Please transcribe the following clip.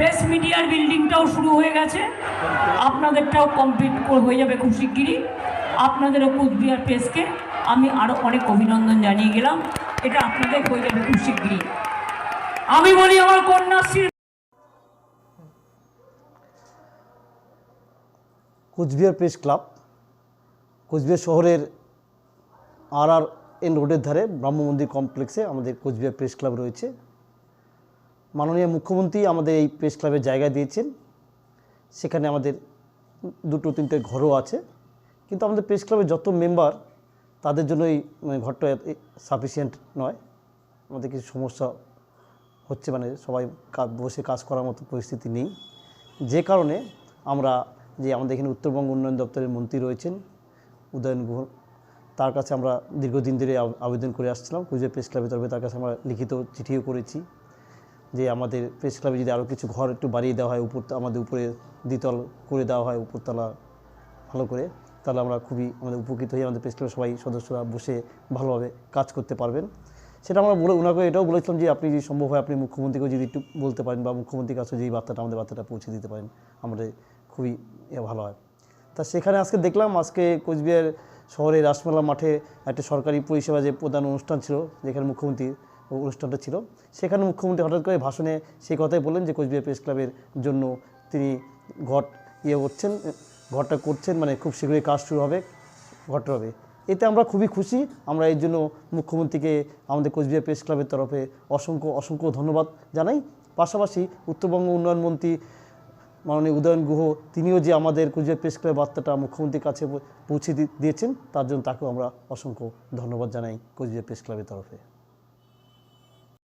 Press মিডিয়ার বিল্ডিংটাও শুরু হয়ে গেছে। আপনাদেরটাও কমপ্লিট হয়ে যাবে খুব শিগগিরই। আপনাদেরও কুচবিহার প্রেসকে আমি আরও অনেক অভিনন্দন জানিয়ে গেলাম। এটা আপনাদের হয়ে যাবে খুব শিগগিরই। আমি বলি আমার কন্যাশ্রীর কোচবিহার প্রেস ক্লাব কোচবিহার শহরের আর আর এন রোডের ধারে ব্রাহ্ম মন্দির কমপ্লেক্সে আমাদের কোচবিহার প্রেস ক্লাব রয়েছে। মাননীয় মুখ্যমন্ত্রী আমাদের এই প্রেস ক্লাবের জায়গা দিয়েছেন। সেখানে আমাদের দুটো তিনটে ঘরও আছে। কিন্তু আমাদের প্রেস ক্লাবের যত মেম্বার, তাদের জন্য এই মানে ঘরটা সাফিসিয়েন্ট নয়। আমাদের কিছু সমস্যা হচ্ছে মানে সবাই বসে কাজ করার মতো পরিস্থিতি নেই। যে কারণে আমরা যে আমাদের এখানে উত্তরবঙ্গ উন্নয়ন দপ্তরের মন্ত্রী রয়েছেন, উদয়ন গুহ, তার কাছে আমরা দীর্ঘদিন ধরে আবেদন করে আসছিলাম। কুচবিহার প্রেস ক্লাবের তরফে তার কাছে আমরা লিখিত চিঠিও করেছি। যে আমাদের প্রেস ক্লাবে যদি আরও কিছু ঘর একটু বাড়িয়ে দেওয়া হয় উপর আমাদের উপরে দ্বিতল করে দেওয়া হয়, উপরতলা ভালো করে, তাহলে আমরা খুবই আমাদের উপকৃত হয়ে আমাদের প্রেস ক্লাবের সবাই সদস্যরা বসে ভালোভাবে কাজ করতে পারবেন। সেটা আমরা বলে, ওনাকে এটাও বলেছিলাম যে আপনি যদি সম্ভব হয়, আপনি মুখ্যমন্ত্রীকেও যদি একটু বলতে পারেন বা মুখ্যমন্ত্রীর কাছে যে এই বার্তাটা, আমাদের বার্তাটা পৌঁছে দিতে পারেন, আমাদের খুবই ভালো হয়। তা সেখানে আজকে দেখলাম, আজকে কোচবিহার শহরে রাসমেলা মাঠে একটা সরকারি পরিষেবা যে প্রধান অনুষ্ঠান ছিল, যেখানে মুখ্যমন্ত্রী অনুষ্ঠানটা ছিল। সেখানে মুখ্যমন্ত্রী হঠাৎ করে ভাষণে সেই কথাই বললেন যে কোচবিহার প্রেস ক্লাবের জন্য তিনি ঘট ইয়ে করছেন ঘরটা করছেন মানে খুব শীঘ্রই কাজ শুরু হবে ঘরটা হবে। এতে আমরা খুবই খুশি। আমরা এর জন্য মুখ্যমন্ত্রীকে, আমাদের কোচবিহার প্রেস ক্লাবের তরফে অসংখ্য অসংখ্য ধন্যবাদ জানাই। পাশাপাশি উত্তরবঙ্গ উন্নয়ন মন্ত্রী মাননীয় উদয়ন গুহ, তিনিও যে আমাদের কুচবিহার প্রেস ক্লাবের বার্তাটা মুখ্যমন্ত্রীর কাছে পৌঁছে দিয়েছেন, তার জন্য তাকেও আমরা অসংখ্য ধন্যবাদ জানাই কোচবিহার প্রেস ক্লাবের তরফে।